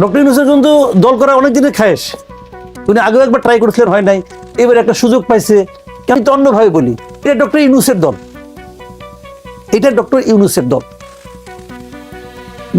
Doctor ইউনুসের কিন্তু দল করা অনেক দিনের খায়েশ। উনি আগেও একবার ট্রাই করেছিলেন, হয় নাই। এবার একটা সুযোগ পাইছে। আমি তো অন্যভাবে বলি, এটা ডক্টর ইউনুসের দল। এটা ডক্টর ইউনুসের দল।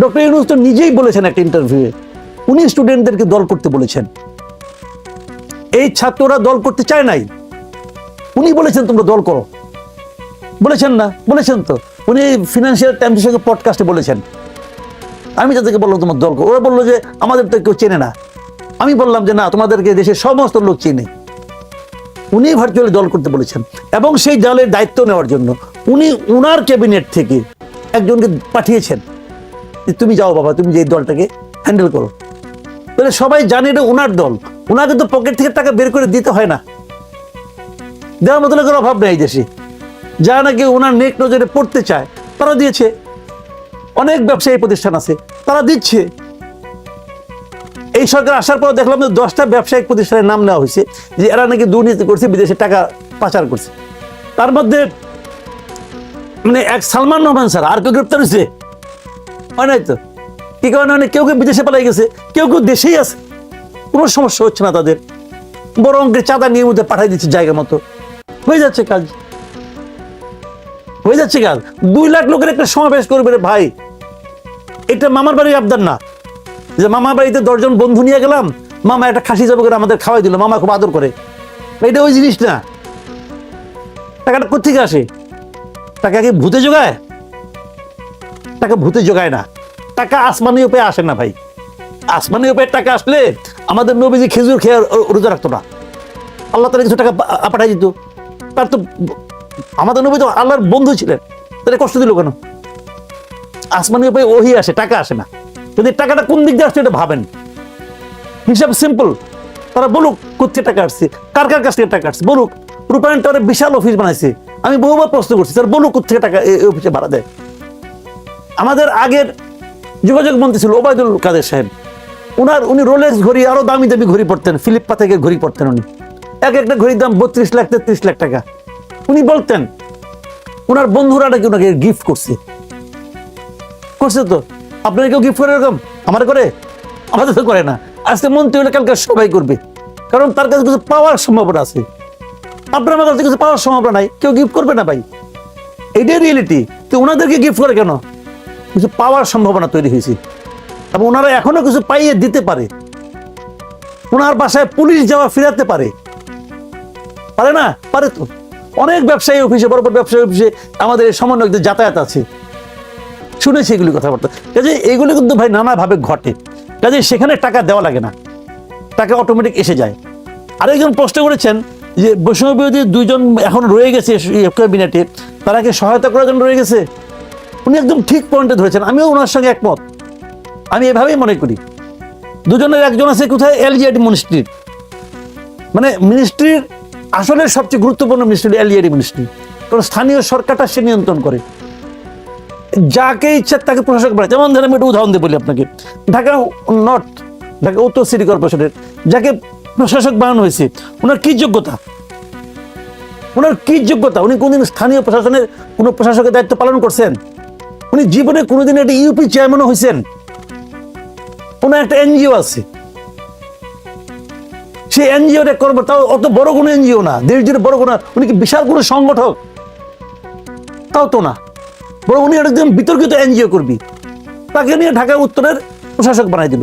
ডক্টর ইউনুস তো নিজেই বলেছেন একটা ইন্টারভিউয়ে উনি স্টুডেন্টদেরকে দল করতে বলেছেন। এই ছাত্ররা দল করতে চায় নাই। উনি বলেছেন, তোমরা দল করো। বলেছেন না, বলেছেন তো। উনি ফিনান্সিয়াল টাইমসের সঙ্গে পডকাস্টে বলেছেন। আমি তাদেরকে বললাম, তোমার দল ওরা বলল যে, আমাদের তো কেউ চেনে না। আমি বললাম যে, না, তোমাদেরকে দেশের সমস্ত লোক চেনে। উনি ভার্চুয়ালি দল করতে বলেছেন এবং সেই দলের দায়িত্ব নেওয়ার জন্য উনি উনার ক্যাবিনেট থেকে একজনকে পাঠিয়েছেন যে, তুমি যাও বাবা, তুমি যে দলটাকে হ্যান্ডেল করো। তাহলে সবাই জানে এটা উনার দল। উনাকে তো পকেট থেকে টাকা বের করে দিতে হয় না। দেওয়ার মতো লোকের অভাব নেই দেশে। যারা নাকি ওনার নেক নজরে পড়তে চায় তারা দিয়েছে। অনেক ব্যবসায়ী প্রতিষ্ঠান আছে, তারা দিচ্ছে। এই সরকার আসার পর দেখলাম যে দশটা ব্যবসায়িক প্রতিষ্ঠানের নাম নেওয়া হয়েছে, যে এরা নাকি দুর্নীতি করছে, বিদেশে টাকা পাচার করছে। তার মধ্যে মানে এক সালমান রহমান স্যার, আর কেউ গ্রেপ্তার হয়েছে? হয় নাই তো? কি কারণে মানে কেউ কেউ বিদেশে পালাই গেছে, কেউ কেউ দেশেই আছে। কোনো সমস্যা হচ্ছে না তাদের। বড় অঙ্কের চাঁদা নিয়ে মধ্যে পাঠাই দিচ্ছে জায়গা মতো। হয়ে যাচ্ছে কাজ। হয়ে যাচ্ছে কাজ। দুই লাখ লোকের একটা সমাবেশ করবে ভাই। এটা মামার বাড়ির আবদার না। যে মামার বাড়িতে দশজন বন্ধু নিয়ে গেলাম, মামা একটা খাসি যাব করে আমাদের খাওয়াই দিল, মামা খুব আদর করে। এটা ওই জিনিস না। টাকাটা কোথেকে আসে? টাকা কি ভূতে যোগায় টাকা ভূতে যোগায় না। টাকা আসমানি উপায়ে আসে না ভাই। আসমানি উপায়ে টাকা আসলে আমাদের নবীজি খেজুর খেয়ে রোজা রাখতো না। আল্লাহ তালা কিছু টাকা পাঠাই দিত। তার তো আমাদের নবী তো আল্লাহর বন্ধু ছিলেন। তাহলে কষ্ট দিল কেন? আসমানি উপায়ে ওহি আসে, টাকা আসে না। যদি টাকাটা কোন দিক দিয়ে আসছে এটা ভাবেন। হিসাব সিম্পল তারা বলুক কোথেকে টাকা আসছে, কার কার কাছ থেকে টাকা আসছে, বলুক। রূপায়ণ টাওয়ারে বিশাল অফিস বানাইছে। আমি বহুবার প্রশ্ন করছি, স্যার, বলুক কোথেকে টাকা এই অফিসে ভাড়া দেয়? আমাদের আগের যোগাযোগ মন্ত্রী ছিল ওবায়দুল কাদের সাহেব। উনার, উনি রোলেক্স ঘড়ি, আরও দামি দামি ঘড়ি পড়তেন ফিলিপ্পা থেকে ঘড়ি পড়তেন উনি। এক একটা ঘড়ির দাম বত্রিশ লাখ, তেত্রিশ লাখ টাকা। উনি বলতেন ওনার বন্ধুরা নাকি ওনাকে গিফট করছে। করছে তো? আপনারা কেউ গিফট করে এরকম? আমার করে? আমাদের তো করে না। আজকে মন্ত্রী হলে কালকে সবাই করবে। কারণ তার কাছে কিছু পাওয়ার সম্ভাবনা আছে। আপনার আমার কাছে কিছু পাওয়ার সম্ভাবনা নাই। কেউ গিফট করবে না ভাই। এইটাই রিয়েলিটি তো ওনাদেরকে গিফট করে কেন? কিছু পাওয়ার সম্ভাবনা তৈরি হয়েছে। এবং ওনারা এখনও কিছু পাইয়ে দিতে পারে। ওনার বাসায় পুলিশ যাওয়া ফিরাতে পারে। পারে না? পারে তো। অনেক ব্যবসায়ী অফিসে, বড় বড় ব্যবসায়ী অফিসে আমাদের এই সমন্বয়কদের যাতায়াত আছে। শুনেছি এগুলি কথাবার্তা। কাজে এগুলি কিন্তু ভাই নানাভাবে ঘটে। কাজে সেখানে টাকা দেওয়া লাগে না। টাকা অটোমেটিক এসে যায়। আরেকজন প্রশ্ন করেছেন যে বৈষম্য বিরোধী দুইজন এখন রয়ে গেছে ক্যাবিনেটে। তারা কি সহায়তা করার জন্য রয়ে গেছে? উনি একদম ঠিক পয়েন্টে ধরেছেন। আমিও ওনার সঙ্গে একমত। আমি এভাবেই মনে করি। দুজনের একজন আছে কোথায়? এলজিআইডি মিনিস্ট্রির মানে মিনিস্ট্রির আসলে সবচেয়ে গুরুত্বপূর্ণ মিনিস্ট্রি এলজিআইডি মিনিস্ট্রি। কারণ স্থানীয় সরকারটা সে নিয়ন্ত্রণ করে। যাকে ইচ্ছা তাকে প্রশাসক বানায়। যেমন ধরেন আমি একটা উদাহরণ দিয়ে বলি আপনাকে। ঢাকা নর্থ, ঢাকা উত্তর সিটি কর্পোরেশনের যাকে প্রশাসক বানানো হয়েছে, ওনার কি যোগ্যতা? ওনার কি যোগ্যতা? উনি কোনদিন স্থানীয় প্রশাসনের কোনো প্রশাসকের দায়িত্ব পালন করছেন? উনি জীবনে কোনোদিন একটা ইউপি চেয়ারম্যানও হয়েছেন? ওনার একটা এনজিও আছে? সেই এনজিও কর্ম তাও অত বড় কোনো এনজিও না, দেশ বড় কোনো, উনি কি বিশাল কোনো সংগঠক? তাও তো না। বড় উনি একজন বিতর্কিত এনজিও করবি তাকে নিয়ে ঢাকা উত্তরের প্রশাসক বানাই দিল।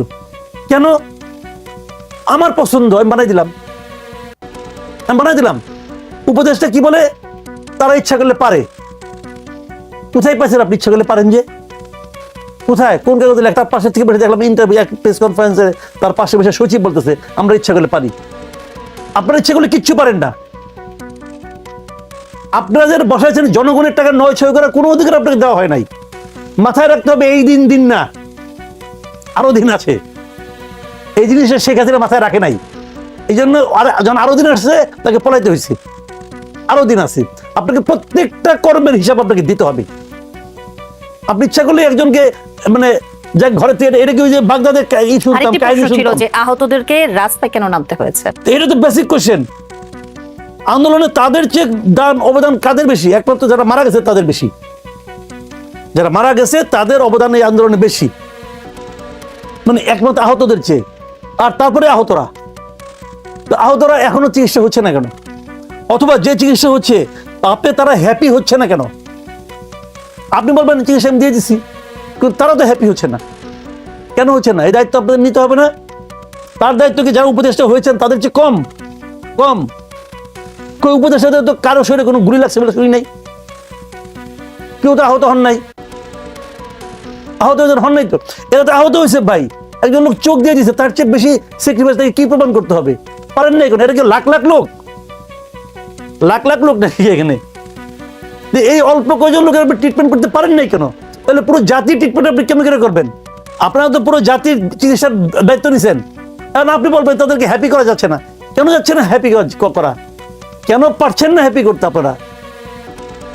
কেন? আমার পছন্দ, আমি বানাই দিলাম। আমি বানাই দিলাম। উপদেশটা কি বলে? তারা ইচ্ছা করলে পারে। কোথায় পাইছেন আপনি ইচ্ছা করলে পারেন যে? কোথায়? কোন কাগজে লেখা পাশে থেকে বসে দেখলাম ইন্টারভিউ এক প্রেস কনফারেন্সে তার পাশে বসে সচিব বলতেছে, আমরা ইচ্ছা করলে পারি। আপনারা ইচ্ছা করলে কিচ্ছু পারেন না। আপনারা যারা বসাইছেন জনগণের টাকা নয় ছয় করার কোনো অধিকার আপনাকে দেওয়া হয় নাই। মাথায় রাখতে হবে এই দিন দিন না। আরও দিন আছে। এই জিনিসটা শেখ হাসিনা মাথায় রাখে নাই। এই জন্য যখন আরও দিন আসছে তাকে পলাইতে হয়েছে। আরও দিন আছে। আপনাকে প্রত্যেকটা কর্মের হিসাব আপনাকে দিতে হবে। আপনি ইচ্ছা করলে একজনকে মানে যাক ঘরে এটা কি ওই যে বাগদাদের কা- ই শুনতাম আরেকটি কাহিনী প্রশ্ন ছিল যে আহতদেরকে রাস্তায় কেন নামতে হয়েছে? এটা তো বেসিক কোশ্চেন আন্দোলনে তাদের চেয়ে দান অবদান কাদের বেশি? একমাত্র যারা মারা গেছে তাদের বেশি। যারা মারা গেছে তাদের অবদান এই আন্দোলনে বেশি। মানে একমাত্র আহতদের চেয়ে। আর তারপরে আহতরা। আহতরা এখনও চিকিৎসা হচ্ছে না কেন? অথবা যে চিকিৎসা হচ্ছে তাতে তারা হ্যাপি হচ্ছে না কেন? আপনি বলবেন, চিকিৎসা আমি দিয়ে দিছি। কিন্তু তারা তো হ্যাপি হচ্ছে না। কেন হচ্ছে না? এই দায়িত্ব আপনাদের নিতে হবে না? তার দায়িত্ব কি যারা উপদেষ্টা হয়েছেন তাদের চেয়ে কম? কম। কেউ উপদেষ্টাদের তো কারও শরীরে কোনো গুলি লাগছে বলে শুনি নাই। কেউ তো আহত হন নাই। আহত হয়েছেন, হন নাই তো। এরা তো আহত হয়েছে ভাই। একজন লোক চোখ দিয়ে দিয়েছে, তার চেয়ে বেশি স্যাক্রিফাইস তাকে কি প্রমাণ করতে হবে? পারেন না এখন, এটা কি লাখ লাখ লোক? লাখ লাখ লোক নাকি এখানে? এই অল্প কয়জন লোকের আপনি ট্রিটমেন্ট করতে পারেন নাই কেন? তাহলে পুরো জাতির ট্রিটমেন্ট আপনি কেমন করে করবেন? আপনারা তো পুরো জাতির চিকিৎসার দায়িত্ব নিছেন। কারণ আপনি বলবেন, তাদেরকে হ্যাপি করা যাচ্ছে না। কেন যাচ্ছে না হ্যাপি করা? কেন পারছেন না হ্যাপি করতে আপনারা?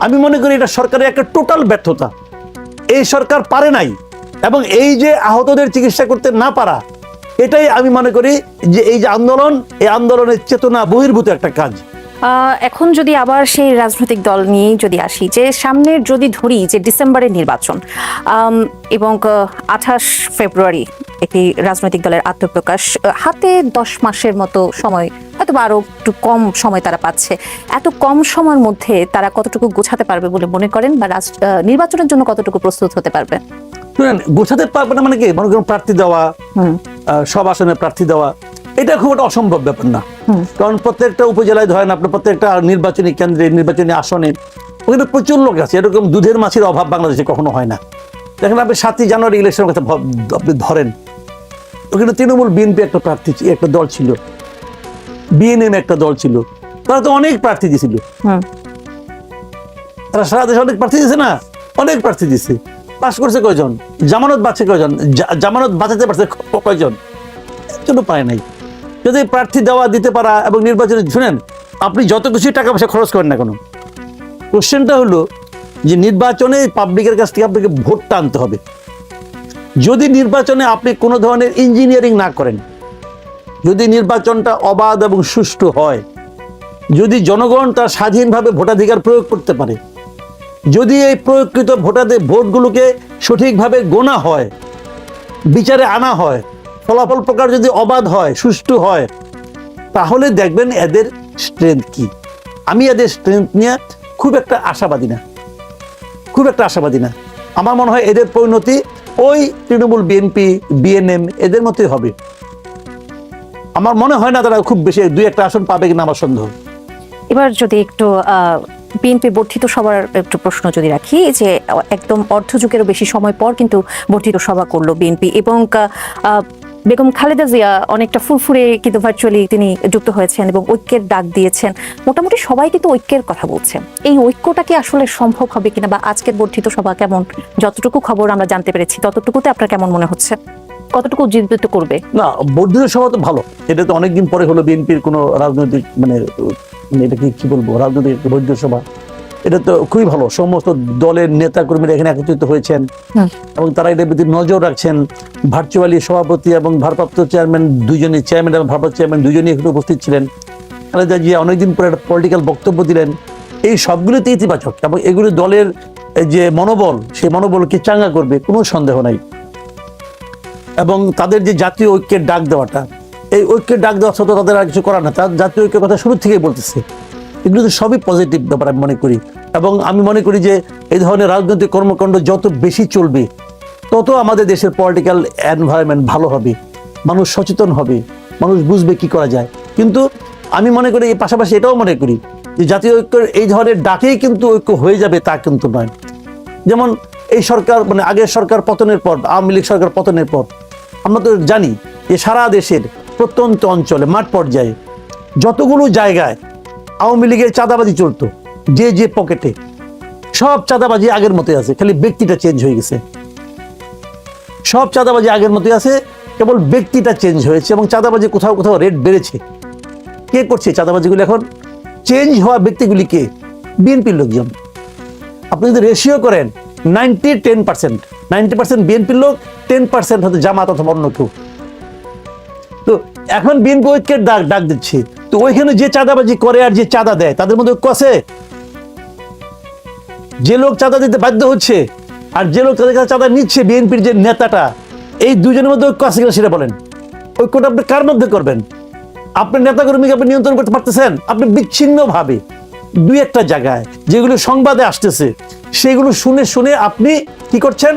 আমি মনে করি এটা সরকারের একটা টোটাল ব্যর্থতা। এই সরকার পারে নাই এবং এই যে আহতদের চিকিৎসা করতে না পারা, এটাই আমি মনে করি যে এই যে আন্দোলন, এই আন্দোলনের চেতনা বহির্ভূত একটা কাজ। এখন যদি আবার সেই রাজনৈতিক দল নিয়েই যদি আসি, যে সামনের যদি ধরি যে ডিসেম্বরের নির্বাচন এবং আঠাশ ফেব্রুয়ারি একটি রাজনৈতিক দলের আত্মপ্রকাশ হাতে দশ মাসের মতো সময় হয়তো বা আরও একটু কম সময় তারা পাচ্ছে। এত কম সময়ের মধ্যে তারা কতটুকু গোছাতে পারবে বলে মনে করেন বা নির্বাচনের জন্য কতটুকু প্রস্তুত হতে পারবে? গোছাতে পারবে না মানে কি? মনে করেন প্রার্থী দেওয়া সব আসনে প্রার্থী দেওয়া এটা খুব একটা অসম্ভব ব্যাপার না। কারণ প্রত্যেকটা উপজেলায় ধরেন আপনার প্রত্যেকটা নির্বাচনী কেন্দ্রে নির্বাচনী আসনে ওখানে প্রচুর লোক আছে। এরকম দুধের মাছের অভাব বাংলাদেশে কখনো হয় না। দেখেন আপনি সাতই জানুয়ারি ইলেকশনের কথা আপনি ধরেন। ওখানে তৃণমূল বিএনপি একটা প্রার্থী একটা দল ছিল। বিএনএম একটা দল ছিল। তারা তো অনেক প্রার্থী দিয়েছিল তারা সারা দেশে অনেক প্রার্থী দিয়েছে না? অনেক প্রার্থী দিচ্ছে পাশ করছে কয়জন? জামানত বাঁচছে কয়জন? জামানত বাঁচাতে পারছে কয়জন? একজনও পায় নাই। যদি প্রার্থী দেওয়া দিতে পারা এবং নির্বাচনে শুনেন আপনি যত কিছু টাকা পয়সা খরচ করেন না কোনো? কোশ্চেনটা হলো যে নির্বাচনে পাবলিকের কাছ থেকে আপনাকে ভোটটা আনতে হবে। যদি নির্বাচনে আপনি কোনো ধরনের ইঞ্জিনিয়ারিং না করেন, যদি নির্বাচনটা অবাধ এবং সুষ্ঠু হয়, যদি জনগণ তার স্বাধীনভাবে ভোটাধিকার প্রয়োগ করতে পারে, যদি এই প্রয়োগকৃত ভোটাদের ভোটগুলোকে সঠিকভাবে গোনা হয়, বিচারে আনা হয়, ফলাফল প্রকার যদি অবাধ হয়, সুষ্ঠু হয়, তাহলে দেখবেন এদের স্ট্রেংথ কি। আমি এদের স্ট্রেংথ নিয়ে খুব একটা আশাবাদী না। খুব একটা আশাবাদী না। আমার মনে হয় এদের পরিণতি ওই তৃণমূল বিএনপি বিএনএম এদের মতোই হবে। আমার মনে হয় না তারা খুব বেশি দুই একটা আসন পাবে কিনা আমার সন্দেহ। এবার যদি একটু বিএনপি বর্ধিত সবার একটু প্রশ্ন যদি রাখি, যে, একদম অর্ধযুগেরও বেশি সময় পর কিন্তু বর্ধিত সভা করল বিএনপি এবং বেগম খালেদা জিয়া অনেকটা ফুরফুরে কিন্তু ভার্চুয়ালি তিনি যুক্ত হয়েছেন এবং ঐক্যের ডাক দিয়েছেন। মোটামুটি সবাই কিন্তু ঐক্যের কথা বলছেন এই ঐক্যটা কি আসলে সম্ভব হবে কিনা বা আজকের বর্ধিত সভা কেমন? যতটুকু খবর আমরা জানতে পেরেছি, ততটুকুতে আপনার কেমন মনে হচ্ছে? কতটুকু উজ্জীবিত করবে? না, বর্ধিত সভা তো ভালো। এটা তো অনেকদিন পরে হলো বিএনপির কোনো রাজনৈতিক মানে মানে এটা কি বলব? রাজনৈতিক বর্ধিত সভা। এটা তো খুবই ভালো। সমস্ত দলের নেতা কর্মীরা এখানে একত্রিত হয়েছেন এবং তারা এটার প্রতি নজর রাখছেন। ভার্চুয়ালি সভাপতি এবং ভারপ্রাপ্ত চেয়ারম্যান দুজনই চেয়ারম্যান এবং ভারপ্রাপ্ত চেয়ারম্যান দুজনই এখানে উপস্থিত ছিলেন। খালেদা জিয়া অনেকদিন পরে একটা পলিটিক্যাল বক্তব্য দিলেন। এই সবগুলোতে ইতিবাচক এবং এগুলি দলের যে মনোবল সেই মনোবলকে চাঙ্গা করবে কোনো সন্দেহ নাই। এবং তাদের যে জাতীয় ঐক্যের ডাক দেওয়াটা এই ঐক্যের ডাক দেওয়া সত্ত্বেও তাদের আর কিছু করার না তার জাতীয় ঐক্যের কথা শুরু থেকেই বলতেছে। এগুলো তো সবই পজিটিভ ব্যাপার আমি মনে করি। এবং আমি মনে করি যে এই ধরনের রাজনৈতিক কর্মকাণ্ড যত বেশি চলবে, তত আমাদের দেশের পলিটিক্যাল এনভায়রনমেন্ট ভালো হবে। মানুষ সচেতন হবে। মানুষ বুঝবে কি করা যায়। কিন্তু আমি মনে করি এই পাশাপাশি এটাও মনে করি যে জাতীয় ঐক্যের এই ধরনের ডাকেই কিন্তু ঐক্য হয়ে যাবে তা কিন্তু নয়। যেমন এই সরকার মানে আগের সরকার পতনের পর, আওয়ামী লীগ সরকার পতনের পর, আমরা তো জানি যে সারা দেশের প্রত্যন্ত অঞ্চলে মাঠ পর্যায়ে যতগুলো জায়গায় আওয়ামী লীগের চাঁদাবাজি চলতো, যে যে পকেটে। সব চাঁদাবাজি আগের মতোই আছে, খালি ব্যক্তিটা চেঞ্জ হয়ে গেছে। সব চাঁদাবাজি আগের মতোই আছে, কেবল ব্যক্তিটা চেঞ্জ হয়েছে এবং চাঁদাবাজি কোথাও কোথাও রেট বেড়েছে। কে করছে চাঁদাবাজিগুলি এখন? চেঞ্জ হওয়া ব্যক্তিগুলি কে? বিএনপির লোকজন। আপনি যদি রেশিও করেন ninety ten percent ninety percent বিএনপির লোক টেন পার্সেন্ট হয়তো জামাত অথবা অন্য কেউ। তো এখন বিএনপি ঐক্যের ডাক ডাক দিচ্ছে। তো ওইখানে যে চাঁদাবাজি করে আর যে চাঁদা দেয়, তাদের মধ্যে ঐক্য আছে? যে লোক চাঁদা দিতে বাধ্য হচ্ছে আর যে লোক তাদের কাছে চাঁদা নিচ্ছে বিএনপির যে নেতাটা, এই দুজনের মধ্যে ঐক্য আছে কিনা সেটা বলেন। ঐক্যটা আপনি কার মধ্যে করবেন? আপনি নেতাকর্মীকে আপনি নিয়ন্ত্রণ করতে পারতেছেন? আপনি বিচ্ছিন্নভাবে দুই একটা জায়গায় যেগুলো সংবাদে আসতেছে, সেগুলো শুনে শুনে আপনি কি করছেন?